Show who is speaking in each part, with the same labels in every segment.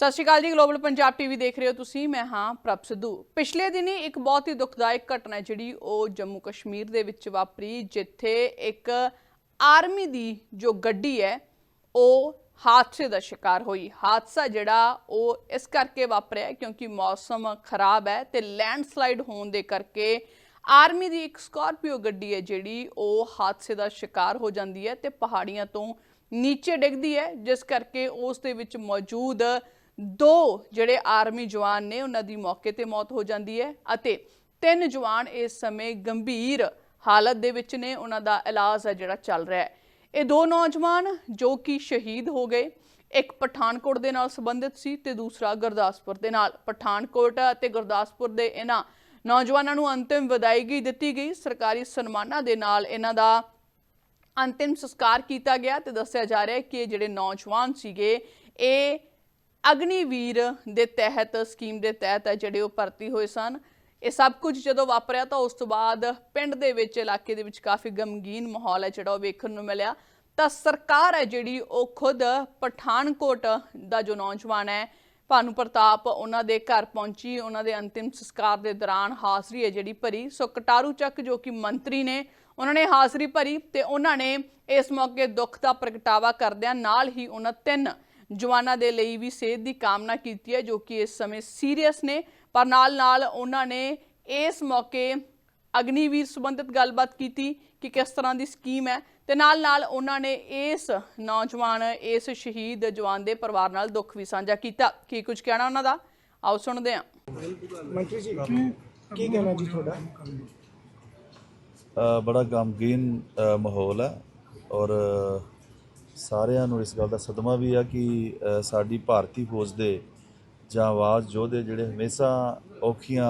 Speaker 1: ਸਤਿ ਸ਼੍ਰੀ ਅਕਾਲ ਜੀ global Punjab TV ਦੇਖ ਰਹੇ ਹੋ ਤੁਸੀਂ, ਮੈਂ ਹਾਂ ਪ੍ਰਭ ਸਿੱਧੂ। ਪਿਛਲੇ ਦਿਨੀ ਇੱਕ ਬਹੁਤ ਹੀ ਦੁਖਦਾਇਕ ਘਟਨਾ ਜਿਹੜੀ ਉਹ ਜੰਮੂ ਕਸ਼ਮੀਰ ਦੇ ਵਿੱਚ ਵਾਪਰੀ, ਜਿੱਥੇ ਇੱਕ ਆਰਮੀ ਦੀ ਜੋ ਗੱਡੀ ਹੈ, ਉਹ ਹਾਦਸੇ ਦਾ ਸ਼ਿਕਾਰ ਹੋਈ। ਹਾਦਸਾ ਜਿਹੜਾ ਉਹ ਇਸ ਕਰਕੇ ਵਾਪਰਿਆ ਕਿਉਂਕਿ ਮੌਸਮ ਖਰਾਬ ਹੈ ਤੇ ਲੈਂਡਸਲਾਈਡ ਹੋਣ ਦੇ ਕਰਕੇ ਆਰਮੀ ਦੀ ਇੱਕ ਸਕਾਰਪੀਓ ਗੱਡੀ ਹੈ ਜਿਹੜੀ ਉਹ ਹਾਦਸੇ ਦਾ ਸ਼ਿਕਾਰ ਹੋ ਜਾਂਦੀ ਹੈ ਤੇ ਪਹਾੜੀਆਂ ਤੋਂ ਨੀਚੇ ਡਿੱਗਦੀ ਹੈ, ਜਿਸ ਕਰਕੇ ਉਸ ਦੇ ਵਿੱਚ ਮੌਜੂਦ ਦੋ ਜਿਹੜੇ ਆਰਮੀ ਜਵਾਨ ਨੇ, ਉਹਨਾਂ ਦੀ ਮੌਕੇ ਤੇ ਮੌਤ ਹੋ ਜਾਂਦੀ ਹੈ ਅਤੇ ਤਿੰਨ ਜਵਾਨ ਇਸ ਸਮੇਂ ਗੰਭੀਰ ਹਾਲਤ ਦੇ ਵਿੱਚ ਨੇ, ਉਹਨਾਂ ਦਾ ਇਲਾਜ ਹੈ ਜਿਹੜਾ ਚੱਲ ਰਿਹਾ ਹੈ। ਇਹ ਦੋ ਨੌਜਵਾਨ ਜੋ ਕਿ ਸ਼ਹੀਦ ਹੋ ਗਏ, ਇੱਕ ਪਠਾਨਕੋਟ ਦੇ ਨਾਲ ਸੰਬੰਧਿਤ ਸੀ ਤੇ ਦੂਸਰਾ ਗੁਰਦਾਸਪੁਰ ਦੇ ਨਾਲ। ਪਠਾਨਕੋਟ ਅਤੇ ਗੁਰਦਾਸਪੁਰ ਦੇ ਇਹਨਾਂ ਨੌਜਵਾਨਾਂ ਨੂੰ ਅੰਤਿਮ ਵਿਦਾਇਗੀ ਦਿੱਤੀ ਗਈ। ਸਰਕਾਰੀ ਸਨਮਾਨਾਂ ਦੇ ਨਾਲ ਇਹਨਾਂ ਦਾ ਅੰਤਿਮ ਸੰਸਕਾਰ ਕੀਤਾ ਗਿਆ ਤੇ ਦੱਸਿਆ ਜਾ ਰਿਹਾ ਹੈ ਕਿ ਜਿਹੜੇ ਨੌਜਵਾਨ ਸੀਗੇ, ਇਹ ਅਗਨੀਵੀਰ ਦੇ ਤਹਿਤ, ਸਕੀਮ ਦੇ ਤਹਿਤ ਹੈ ਜਿਹੜੇ ਉਹ ਭਰਤੀ ਹੋਏ ਸਨ। ਇਹ ਸਭ ਕੁਝ ਜਦੋਂ ਵਾਪਰਿਆ ਤਾਂ ਉਸ ਤੋਂ ਬਾਅਦ ਪਿੰਡ ਦੇ ਵਿੱਚ, ਇਲਾਕੇ ਦੇ ਵਿੱਚ ਕਾਫੀ ਗਮਗੀਨ ਮਾਹੌਲ ਹੈ ਜਿਹੜਾ ਉਹ ਵੇਖਣ ਨੂੰ ਮਿਲਿਆ। ਤਾਂ ਸਰਕਾਰ ਹੈ ਜਿਹੜੀ ਉਹ ਖੁਦ ਪਠਾਨਕੋਟ ਦਾ ਜੋ ਨੌਜਵਾਨ ਹੈ, ਭਾਨੂ ਪ੍ਰਤਾਪ, ਉਹਨਾਂ ਦੇ ਘਰ ਪਹੁੰਚੀ, ਉਹਨਾਂ ਦੇ ਅੰਤਿਮ ਸੰਸਕਾਰ ਦੇ ਦੌਰਾਨ ਹਾਜ਼ਰੀ ਹੈ ਜਿਹੜੀ ਭਰੀ। ਸੋ ਕਟਾਰੂ ਚੱਕ ਜੋ ਕਿ ਮੰਤਰੀ ਨੇ, ਉਹਨਾਂ ਨੇ ਹਾਜ਼ਰੀ ਭਰੀ ਤੇ ਉਹਨਾਂ ਨੇ ਇਸ ਮੌਕੇ ਦੁੱਖ ਦਾ ਪ੍ਰਗਟਾਵਾ ਕਰਦਿਆਂ ਨਾਲ ਹੀ ਉਹਨਾਂ ਤਿੰਨ ਜਵਾਨਾਂ ਦੇ ਲਈ ਵੀ ਸਿਹਤ ਦੀ ਕਾਮਨਾ ਕੀਤੀ ਹੈ ਜੋ ਕਿ ਇਸ ਸਮੇਂ ਸੀਰੀਅਸ ਨੇ। ਪਰ ਨਾਲ ਨਾਲ ਉਹਨਾਂ ਨੇ ਇਸ ਮੌਕੇ ਅਗਨੀਵੀਰ ਸੰਬੰਧਿਤ ਗੱਲਬਾਤ ਕੀਤੀ ਕਿ ਕਿਸ ਤਰ੍ਹਾਂ ਦੀ ਸਕੀਮ ਹੈ ਤੇ ਨਾਲ ਨਾਲ ਉਹਨਾਂ ਨੇ ਇਸ ਨੌਜਵਾਨ ਇਸ ਸ਼ਹੀਦ ਜਵਾਨ ਦੇ ਪਰਿਵਾਰ ਨਾਲ ਦੁੱਖ ਵੀ ਸਾਂਝਾ ਕੀਤਾ। ਕੀ ਕੁਝ ਕਹਿਣਾ ਉਹਨਾਂ ਦਾ? ਆਓ ਸੁਣਦੇ ਹਾਂ।
Speaker 2: ਮੰਤਰੀ ਜੀ ਕੀ ਕਹਿਣਾ ਜੀ ਤੁਹਾਡਾ?
Speaker 3: ਬੜਾ ਗਮਗੀਨ ਮਾਹੌਲ ਹੈ ਔਰ ਸਾਰਿਆਂ ਨੂੰ ਇਸ ਗੱਲ ਦਾ ਸਦਮਾ ਵੀ ਆ ਕਿ ਸਾਡੀ ਭਾਰਤੀ ਫੌਜ ਦੇ ਜਾਂ ਆਵਾਜ਼ ਯੋਧੇ ਜਿਹੜੇ ਹਮੇਸ਼ਾ ਔਖੀਆਂ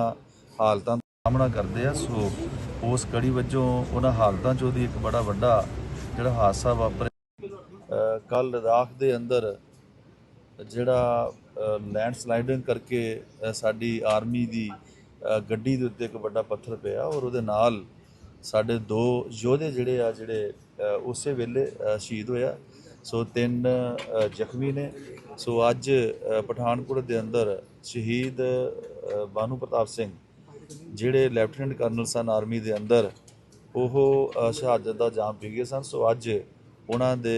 Speaker 3: ਹਾਲਤਾਂ ਦਾ ਸਾਹਮਣਾ ਕਰਦੇ ਆ, ਸੋ ਉਸ ਕੜੀ ਵਜੋਂ ਉਹਨਾਂ ਹਾਲਤਾਂ 'ਚੋਂ ਦੀ ਇੱਕ ਬੜਾ ਵੱਡਾ ਜਿਹੜਾ ਹਾਦਸਾ ਵਾਪਰਿਆ। ਕੱਲ ਲਦਾਖ ਦੇ ਅੰਦਰ ਜਿਹੜਾ ਲੈਂਡ ਸਲਾਈਡਿੰਗ ਕਰਕੇ ਸਾਡੀ ਆਰਮੀ ਦੀ ਗੱਡੀ ਦੇ ਉੱਤੇ ਇੱਕ ਵੱਡਾ ਪੱਥਰ ਪਿਆ ਔਰ ਉਹਦੇ ਨਾਲ ਸਾਡੇ ਦੋ ਯੋਧੇ ਜਿਹੜੇ ਆ, ਜਿਹੜੇ ਉਸੇ ਵੇਲੇ ਸ਼ਹੀਦ ਹੋਇਆ ਸੋ ਤਿੰਨ ਜ਼ਖਮੀ ਨੇ। ਸੋ ਅੱਜ ਪਠਾਨਕੋਟ ਦੇ ਅੰਦਰ ਸ਼ਹੀਦ ਬਾਨੂ ਪ੍ਰਤਾਪ ਸਿੰਘ ਜਿਹੜੇ ਲੈਫਟੀਨੈਂਟ ਕਰਨਲ ਸਨ ਆਰਮੀ ਦੇ ਅੰਦਰ ਉਹ ਸ਼ਹਾਦਤ ਦਾ ਜਾਮ ਪੀ ਗਏ ਸਨ। ਸੋ ਅੱਜ ਉਹਨਾਂ ਦੇ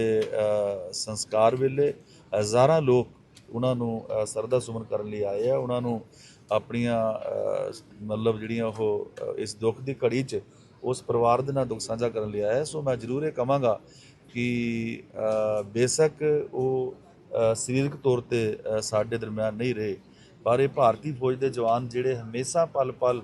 Speaker 3: ਸੰਸਕਾਰ ਵੇਲੇ ਹਜ਼ਾਰਾਂ ਲੋਕ ਉਹਨਾਂ ਨੂੰ ਅ, ਸਰਦਾ ਸੁਮਨ ਕਰਨ ਲਈ ਆਏ ਆ। ਉਹਨਾਂ ਨੂੰ ਆਪਣੀਆਂ ਮਤਲਬ ਜਿਹੜੀਆਂ ਉਹ ਇਸ ਦੁੱਖ ਦੀ ਘੜੀ 'ਚ ਉਸ ਪਰਿਵਾਰ ਦੇ ਨਾਲ ਦੁੱਖ ਸਾਂਝਾ ਕਰਨ ਲਈ ਆਇਆ ਸੋ ਮੈਂ ਜ਼ਰੂਰ ਇਹ ਕਹਾਂਗਾ ਕਿ ਬੇਸ਼ੱਕ ਉਹ ਸਰੀਰਕ ਤੌਰ ਤੇ ਸਾਡੇ ਦਰਮਿਆਨ ਨਹੀਂ ਰਹੇ, ਪਰ ਇਹ ਭਾਰਤੀ ਫੌਜ ਦੇ ਜਵਾਨ ਜਿਹੜੇ ਹਮੇਸ਼ਾ ਪਲ-ਪਲ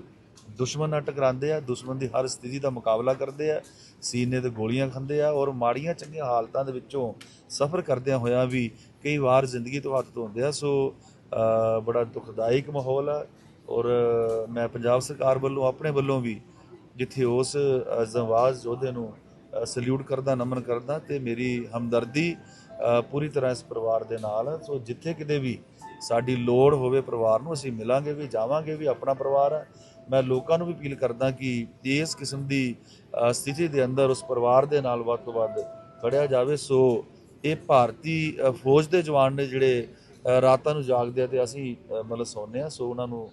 Speaker 3: ਦੁਸ਼ਮਣ ਨਾਲ ਟਕਰਾਉਂਦੇ ਆ, ਦੁਸ਼ਮਣ ਦੀ ਹਰ ਸਥਿਤੀ ਦਾ ਮੁਕਾਬਲਾ ਕਰਦੇ ਆ, ਸੀਨੇ ਤੇ ਗੋਲੀਆਂ ਖਾਂਦੇ ਆ ਔਰ ਮਾੜੀਆਂ ਚੰਗੀਆਂ ਹਾਲਤਾਂ ਦੇ ਵਿੱਚੋਂ ਸਫ਼ਰ ਕਰਦਿਆਂ ਹੋਇਆਂ ਵੀ ਕਈ ਵਾਰ ਜ਼ਿੰਦਗੀ ਤੋਂ ਹੱਥ ਧੋਂਦੇ ਆ, ਸੋ ਬੜਾ ਦੁਖਦਾਇਕ ਮਾਹੌਲ ਆ ਔਰ ਮੈਂ ਪੰਜਾਬ ਸਰਕਾਰ ਵੱਲੋਂ, ਆਪਣੇ ਵੱਲੋਂ ਵੀ ਜਿੱਥੇ ਉਸ ਜ਼ਵਾਜ਼ ਯੋਧੇ ਨੂੰ ਸਲੂਟ ਕਰਦਾ, ਨਮਨ ਕਰਦਾ ਤੇ ਮੇਰੀ ਹਮਦਰਦੀ ਪੂਰੀ ਤਰ੍ਹਾਂ ਇਸ ਪਰਿਵਾਰ ਦੇ ਨਾਲ। ਸੋ ਜਿੱਥੇ ਕਿਤੇ ਵੀ ਸਾਡੀ ਲੋੜ ਹੋਵੇ ਪਰਿਵਾਰ ਨੂੰ, ਅਸੀਂ ਮਿਲਾਂਗੇ ਵੀ, ਜਾਵਾਂਗੇ ਵੀ, ਆਪਣਾ ਪਰਿਵਾਰ ਹੈ। ਮੈਂ ਲੋਕਾਂ ਨੂੰ ਵੀ ਅਪੀਲ ਕਰਦਾ ਕਿ ਇਸ ਕਿਸਮ ਦੀ ਸਥਿਤੀ ਦੇ ਅੰਦਰ, ਉਸ ਪਰਿਵਾਰ ਦੇ ਨਾਲ ਵੱਧ ਤੋਂ ਵੱਧ ਖੜਿਆ ਜਾਵੇ। ਸੋ ਇਹ ਭਾਰਤੀ ਫੌਜ ਦੇ ਜਵਾਨ ਨੇ ਜਿਹੜੇ ਰਾਤਾਂ ਨੂੰ ਜਾਗਦੇ ਆ ਤੇ ਅਸੀਂ ਮਤਲਬ ਸੌਂਦੇ ਆ। ਸੋ ਉਹਨਾਂ ਨੂੰ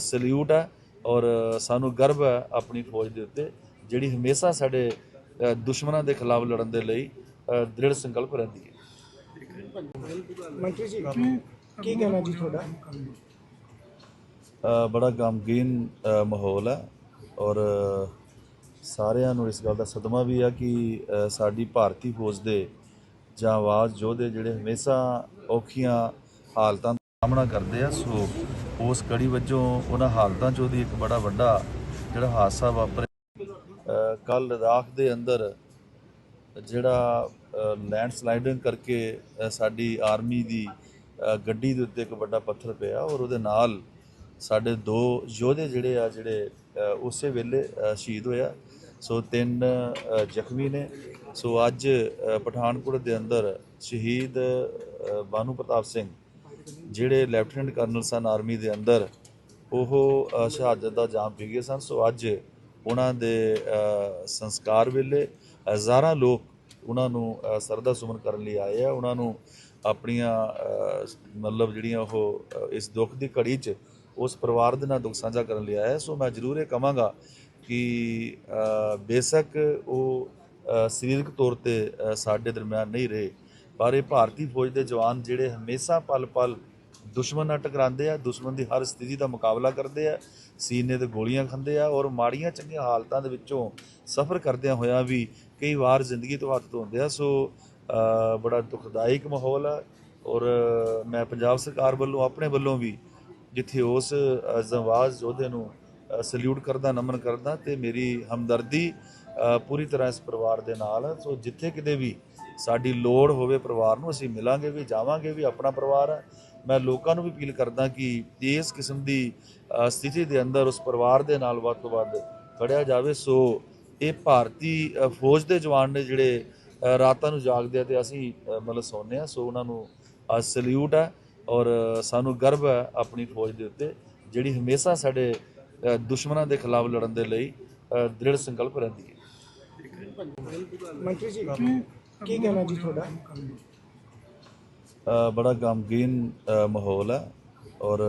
Speaker 3: ਸਲੂਟ ਹੈ ਔਰ ਸਾਨੂੰ ਗਰਵ ਹੈ ਆਪਣੀ ਫੌਜ ਦੇ ਉੱਤੇ, ਜਿਹੜੀ ਹਮੇਸ਼ਾ ਸਾਡੇ ਦੁਸ਼ਮਣਾਂ ਦੇ ਖਿਲਾਫ ਲੜਨ ਦੇ ਲਈ ਦ੍ਰਿੜ ਸੰਕਲਪ ਰਹਿੰਦੀ ਹੈ।
Speaker 2: ਮੰਤਰੀ ਜੀ ਕੀ ਕਹਿਣਾ ਜੀ ਤੁਹਾਡਾ?
Speaker 3: ਅ, ਬੜਾ ਗਮਗੀਨ ਮਾਹੌਲ ਹੈ ਔਰ ਸਾਰਿਆਂ ਨੂੰ ਇਸ ਗੱਲ ਦਾ ਸਦਮਾ ਵੀ ਆ ਕਿ ਸਾਡੀ ਭਾਰਤੀ ਫੌਜ ਦੇ ਜਾਂਬਾਜ਼ ਯੋਧੇ ਜਿਹੜੇ ਹਮੇਸ਼ਾ ਔਖੀਆਂ ਹਾਲਤਾਂ ਦਾ ਸਾਹਮਣਾ ਕਰਦੇ ਆ ਸੋ ਉਸ ਕੜੀ ਵਜੋਂ ਉਹਨਾਂ ਹਾਲਤਾਂ 'ਚੋਂ ਦੀ ਇੱਕ ਬੜਾ ਵੱਡਾ ਜਿਹੜਾ ਹਾਦਸਾ ਵਾਪਰਿਆ। ਕੱਲ ਲਦਾਖ ਦੇ ਅੰਦਰ ਜਿਹੜਾ ਲੈਂਡ ਸਲਾਈਡਿੰਗ ਕਰਕੇ ਸਾਡੀ ਆਰਮੀ ਦੀ ਗੱਡੀ ਦੇ ਉੱਤੇ ਇੱਕ ਵੱਡਾ ਪੱਥਰ ਪਿਆ ਔਰ ਉਹਦੇ ਨਾਲ ਸਾਡੇ ਦੋ ਯੋਧੇ ਜਿਹੜੇ ਆ, ਜਿਹੜੇ ਉਸੇ ਵੇਲੇ ਸ਼ਹੀਦ ਹੋਇਆ ਸੋ ਤਿੰਨ ਜ਼ਖਮੀ ਨੇ। ਸੋ ਅੱਜ ਪਠਾਨਕੋਟ ਦੇ ਅੰਦਰ ਸ਼ਹੀਦ ਬਾਨੂ ਪ੍ਰਤਾਪ ਸਿੰਘ ਜਿਹੜੇ ਲੈਫਟੀਨੈਂਟ ਕਰਨਲ ਸਨ ਆਰਮੀ ਦੇ ਅੰਦਰ, ਉਹ ਸ਼ਹਾਦਤ ਦਾ ਜਾਮ ਪੀ ਗਏ ਸਨ। ਸੋ ਅੱਜ ਉਹਨਾਂ ਦੇ ਸੰਸਕਾਰ ਵੇਲੇ ਹਜ਼ਾਰਾਂ ਲੋਕ ਉਹਨਾਂ ਨੂੰ ਅ, ਸਰਦਾ ਸੁਮਨ ਕਰਨ ਲਈ ਆਏ ਆ ਉਹਨਾਂ ਨੂੰ ਆਪਣੀਆਂ ਮਤਲਬ ਜਿਹੜੀਆਂ ਉਹ ਇਸ ਦੁੱਖ ਦੀ ਘੜੀ 'ਚ ਉਸ ਪਰਿਵਾਰ ਦੇ ਨਾਲ ਦੁੱਖ ਸਾਂਝਾ ਕਰਨ ਲਈ ਆਇਆ ਹੈ। ਸੋ ਮੈਂ ਜ਼ਰੂਰ ਇਹ ਕਹਾਂਗਾ ਕਿ ਬੇਸ਼ੱਕ ਉਹ ਸਰੀਰਕ ਤੌਰ ਤੇ ਸਾਡੇ ਦਰਮਿਆਨ ਨਹੀਂ ਰਹੇ ਪਰ ਇਹ ਭਾਰਤੀ ਫੌਜ ਦੇ ਜਵਾਨ ਜਿਹੜੇ ਹਮੇਸ਼ਾ ਪਲ-ਪਲ ਦੁਸ਼ਮਣ ਨਾਲ ਟਕਰਾਉਂਦੇ ਆ, ਦੁਸ਼ਮਣ ਦੀ ਹਰ ਸਥਿਤੀ ਦਾ ਮੁਕਾਬਲਾ ਕਰਦੇ ਆ, ਸੀਨੇ ਤੇ ਗੋਲੀਆਂ ਖਾਂਦੇ ਆ ਔਰ ਮਾੜੀਆਂ ਚੰਗੀਆਂ ਹਾਲਤਾਂ ਦੇ ਵਿੱਚੋਂ ਸਫ਼ਰ ਕਰਦਿਆਂ ਹੋਇਆਂ ਵੀ ਕਈ ਵਾਰ ਜ਼ਿੰਦਗੀ ਤੋਂ ਹੱਥ ਧੋਂਦੇ ਆ। ਸੋ ਬੜਾ ਦੁਖਦਾਇਕ ਮਾਹੌਲ ਆ ਔਰ ਮੈਂ ਪੰਜਾਬ ਸਰਕਾਰ ਵੱਲੋਂ, ਆਪਣੇ ਵੱਲੋਂ ਵੀ ਜਿੱਥੇ ਉਸ ਜਵਾਜ਼ ਯੋਧੇ ਨੂੰ ਸਲੂਟ ਕਰਦਾ, ਨਮਨ ਕਰਦਾ ਤੇ ਮੇਰੀ ਹਮਦਰਦੀ ਪੂਰੀ ਤਰ੍ਹਾਂ ਇਸ ਪਰਿਵਾਰ ਦੇ ਨਾਲ ਸੋ, ਜਿੱਥੇ ਕਿਤੇ ਵੀ ਸਾਡੀ ਲੋੜ ਹੋਵੇ ਪਰਿਵਾਰ ਨੂੰ, ਅਸੀਂ ਮਿਲਾਂਗੇ ਵੀ, ਜਾਵਾਂਗੇ ਵੀ, ਆਪਣਾ ਪਰਿਵਾਰ ਹੈ ਮੈਂ ਲੋਕਾਂ ਨੂੰ ਵੀ ਅਪੀਲ ਕਰਦਾ ਕਿ ਇਸ ਕਿਸਮ ਦੀ ਸਥਿਤੀ ਦੇ ਅੰਦਰ, ਉਸ ਪਰਿਵਾਰ ਦੇ ਨਾਲ ਵੱਧ ਤੋਂ ਵੱਧ ਖੜਿਆ ਜਾਵੇ। ਸੋ ਇਹ ਭਾਰਤੀ ਫੌਜ ਦੇ ਜਵਾਨ ਨੇ ਜਿਹੜੇ ਰਾਤਾਂ ਨੂੰ ਜਾਗਦੇ ਆ ਤੇ ਅਸੀਂ ਮਤਲਬ ਸੌਂਦੇ ਆ। ਸੋ ਉਹਨਾਂ ਨੂੰ ਸਲੂਟ ਹੈ ਔਰ ਸਾਨੂੰ ਗਰਵ ਹੈ ਆਪਣੀ ਫੌਜ ਦੇ ਉੱਤੇ, ਜਿਹੜੀ ਹਮੇਸ਼ਾ ਸਾਡੇ ਦੁਸ਼ਮਣਾਂ ਦੇ ਖਿਲਾਫ ਲੜਨ ਦੇ ਲਈ ਦ੍ਰਿੜ ਸੰਕਲਪ ਰਹਿੰਦੀ ਹੈ।
Speaker 2: ਮੰਤਰੀ ਜੀ ਕੀ ਕਹਿਣਾ ਜੀ ਤੁਹਾਡਾ?
Speaker 3: ਬੜਾ ਗਮਗੀਨ ਮਾਹੌਲ ਹੈ ਔਰ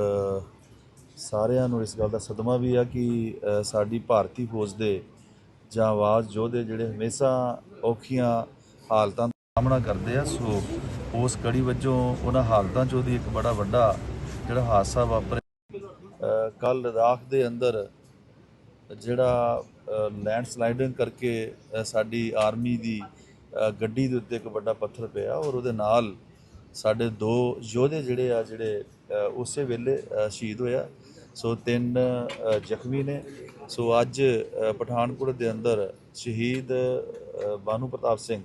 Speaker 3: ਸਾਰਿਆਂ ਨੂੰ ਇਸ ਗੱਲ ਦਾ ਸਦਮਾ ਵੀ ਆ ਕਿ ਸਾਡੀ ਭਾਰਤੀ ਫੌਜ ਦੇ ਜਾਂਬਾਜ਼ ਯੋਧੇ ਜਿਹੜੇ ਹਮੇਸ਼ਾ ਔਖੀਆਂ ਹਾਲਤਾਂ ਦਾ ਸਾਹਮਣਾ ਕਰਦੇ ਆ, ਸੋ ਉਸ ਕੜੀ ਵਜੋਂ ਉਹਨਾਂ ਹਾਲਤਾਂ 'ਚੋਂ ਦੀ ਇੱਕ ਬੜਾ ਵੱਡਾ ਜਿਹੜਾ ਹਾਦਸਾ ਵਾਪਰਿਆ। ਕੱਲ ਲਦਾਖ ਦੇ ਅੰਦਰ ਜਿਹੜਾ ਲੈਂਡ ਸਲਾਈਡਿੰਗ ਕਰਕੇ ਸਾਡੀ ਆਰਮੀ ਦੀ ਗੱਡੀ ਦੇ ਉੱਤੇ ਇੱਕ ਵੱਡਾ ਪੱਥਰ ਪਿਆ ਔਰ ਉਹਦੇ ਨਾਲ ਸਾਡੇ ਦੋ ਯੋਧੇ ਜਿਹੜੇ ਆ ਜਿਹੜੇ ਉਸੇ ਵੇਲੇ ਸ਼ਹੀਦ ਹੋਇਆ ਸੋ ਤਿੰਨ ਜ਼ਖਮੀ ਨੇ। ਸੋ ਅੱਜ ਪਠਾਨਕੋਟ ਦੇ ਅੰਦਰ ਸ਼ਹੀਦ ਬਾਨੂ ਪ੍ਰਤਾਪ ਸਿੰਘ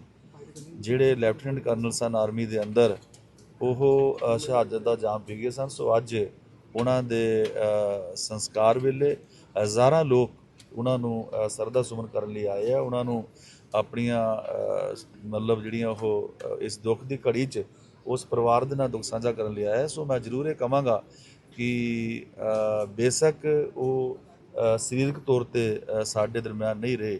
Speaker 3: ਜਿਹੜੇ ਲੈਫਟੀਨੈਂਟ ਕਰਨਲ ਸਨ ਆਰਮੀ ਦੇ ਅੰਦਰ ਉਹ ਸ਼ਹਾਦਤ ਦਾ ਜਾਮ ਪੀ ਗਏ ਸਨ। ਸੋ ਅੱਜ ਉਹਨਾਂ ਦੇ ਸੰਸਕਾਰ ਵੇਲੇ ਹਜ਼ਾਰਾਂ ਲੋਕ ਉਹਨਾਂ ਨੂੰ ਅ, ਸਰਦਾ ਸੁਮਨ ਕਰਨ ਲਈ ਆਏ ਆ। ਉਹਨਾਂ ਨੂੰ ਆਪਣੀਆਂ ਮਤਲਬ ਜਿਹੜੀਆਂ ਉਹ ਇਸ ਦੁੱਖ ਦੀ ਘੜੀ 'ਚ ਉਸ ਪਰਿਵਾਰ ਦੇ ਨਾਲ ਦੁੱਖ ਸਾਂਝਾ ਕਰਨ ਲਈ ਆਇਆ ਸੋ ਮੈਂ ਜ਼ਰੂਰ ਇਹ ਕਹਾਂਗਾ ਕਿ ਬੇਸ਼ੱਕ ਉਹ ਸਰੀਰਕ ਤੌਰ ਤੇ ਸਾਡੇ ਦਰਮਿਆਨ ਨਹੀਂ ਰਹੇ,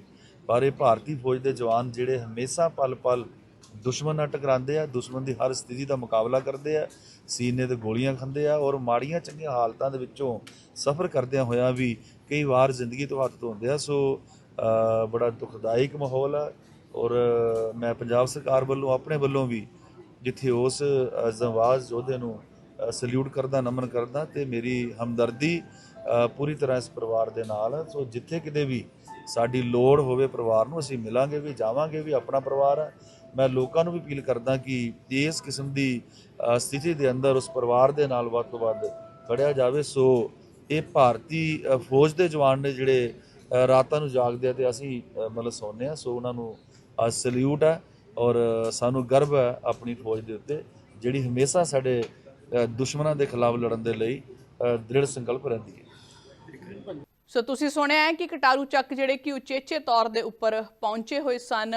Speaker 3: ਪਰ ਇਹ ਭਾਰਤੀ ਫੌਜ ਦੇ ਜਵਾਨ ਜਿਹੜੇ ਹਮੇਸ਼ਾ ਪਲ-ਪਲ ਦੁਸ਼ਮਣ ਨਾਲ ਟਕਰਾਉਂਦੇ ਆ, ਦੁਸ਼ਮਣ ਦੀ ਹਰ ਸਥਿਤੀ ਦਾ ਮੁਕਾਬਲਾ ਕਰਦੇ ਆ, ਸੀਨੇ ਤੇ ਗੋਲੀਆਂ ਖਾਂਦੇ ਆ ਔਰ ਮਾੜੀਆਂ ਚੰਗੀਆਂ ਹਾਲਤਾਂ ਦੇ ਵਿੱਚੋਂ ਸਫ਼ਰ ਕਰਦਿਆਂ ਹੋਇਆਂ ਵੀ ਕਈ ਵਾਰ ਜ਼ਿੰਦਗੀ ਤੋਂ ਹੱਥ ਧੋਂਦੇ ਆ। ਸੋ ਬੜਾ ਦੁਖਦਾਇਕ ਮਾਹੌਲ ਆ ਔਰ ਮੈਂ ਪੰਜਾਬ ਸਰਕਾਰ ਵੱਲੋਂ, ਆਪਣੇ ਵੱਲੋਂ ਵੀ ਜਿੱਥੇ ਉਸ ਜਵਾਜ਼ ਯੋਧੇ ਨੂੰ ਸਲੂਟ ਕਰਦਾ, ਨਮਨ ਕਰਦਾ ਤੇ ਮੇਰੀ ਹਮਦਰਦੀ ਪੂਰੀ ਤਰ੍ਹਾਂ ਇਸ ਪਰਿਵਾਰ ਦੇ ਨਾਲ ਸੋ ਜਿੱਥੇ ਕਿਤੇ ਵੀ ਸਾਡੀ ਲੋੜ ਹੋਵੇ ਪਰਿਵਾਰ ਨੂੰ, ਅਸੀਂ ਮਿਲਾਂਗੇ ਵੀ, ਜਾਵਾਂਗੇ ਵੀ, ਆਪਣਾ ਪਰਿਵਾਰ ਹੈ ਮੈਂ ਲੋਕਾਂ ਨੂੰ ਵੀ ਅਪੀਲ ਕਰਦਾ ਕਿ ਇਸ ਕਿਸਮ ਦੀ ਸਥਿਤੀ ਦੇ ਅੰਦਰ ਉਸ ਪਰਿਵਾਰ ਦੇ ਨਾਲ ਵੱਧ ਤੋਂ ਵੱਧ ਖੜਿਆ ਜਾਵੇ। ਸੋ ਇਹ ਭਾਰਤੀ ਫੌਜ ਦੇ ਜਵਾਨ ਨੇ ਜਿਹੜੇ ਰਾਤਾਂ ਨੂੰ ਜਾਗਦੇ ਆ ਤੇ ਅਸੀਂ ਮਤਲਬ ਸੌਂਦੇ ਆ। ਸੋ ਉਹਨਾਂ ਨੂੰ ਸਲੂਟ ਹੈ ਔਰ ਸਾਨੂੰ ਗਰਵ ਹੈ ਆਪਣੀ ਫੌਜ ਦੇ ਉੱਤੇ, ਜਿਹੜੀ ਹਮੇਸ਼ਾ ਸਾਡੇ ਦੁਸ਼ਮਣਾਂ ਦੇ ਖਿਲਾਫ ਲੜਨ ਦੇ ਲਈ ਦ੍ਰਿੜ ਸੰਕਲਪ ਰਹਿੰਦੀ ਹੈ।
Speaker 1: ਸੋ ਤੁਸੀਂ ਸੁਣਿਆ ਹੈ ਕਿ ਕਟਾਰੂ ਚੱਕ ਜਿਹੜੇ ਕਿ ਉਚੇਚੇ ਤੌਰ ਦੇ ਉੱਪਰ ਪਹੁੰਚੇ ਹੋਏ ਸਨ,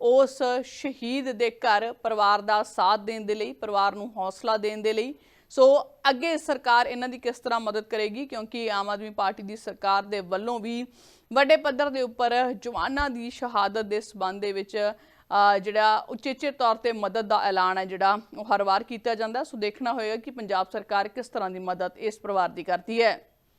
Speaker 1: ਉਸ ਸ਼ਹੀਦ ਦੇ ਘਰ ਪਰਿਵਾਰ ਦਾ ਸਾਥ ਦੇਣ ਦੇ ਲਈ, ਪਰਿਵਾਰ ਨੂੰ ਹੌਸਲਾ ਦੇਣ ਦੇ ਲਈ। ਸੋ ਅੱਗੇ ਸਰਕਾਰ ਇਹਨਾਂ ਦੀ ਕਿਸ ਤਰ੍ਹਾਂ ਮਦਦ ਕਰੇਗੀ? ਕਿਉਂਕਿ ਆਮ ਆਦਮੀ ਪਾਰਟੀ ਦੀ ਸਰਕਾਰ ਦੇ ਵੱਲੋਂ ਵੀ ਵੱਡੇ ਪੱਧਰ ਦੇ ਉੱਪਰ ਜਵਾਨਾਂ ਦੀ ਸ਼ਹਾਦਤ ਦੇ ਸਬੰਧ ਦੇ ਵਿੱਚ ਜਿਹੜਾ ਉਚੇਚੇ ਤੌਰ ਤੇ ਮਦਦ ਦਾ ਐਲਾਨ ਹੈ, ਜਿਹੜਾ ਉਹ ਹਰ ਵਾਰ ਕੀਤਾ ਜਾਂਦਾ। ਸੋ ਦੇਖਣਾ ਹੋਏਗਾ ਕਿ ਪੰਜਾਬ ਸਰਕਾਰ ਕਿਸ ਤਰ੍ਹਾਂ ਦੀ ਮਦਦ ਇਸ ਪਰਿਵਾਰ ਦੀ ਕਰਦੀ ਹੈ।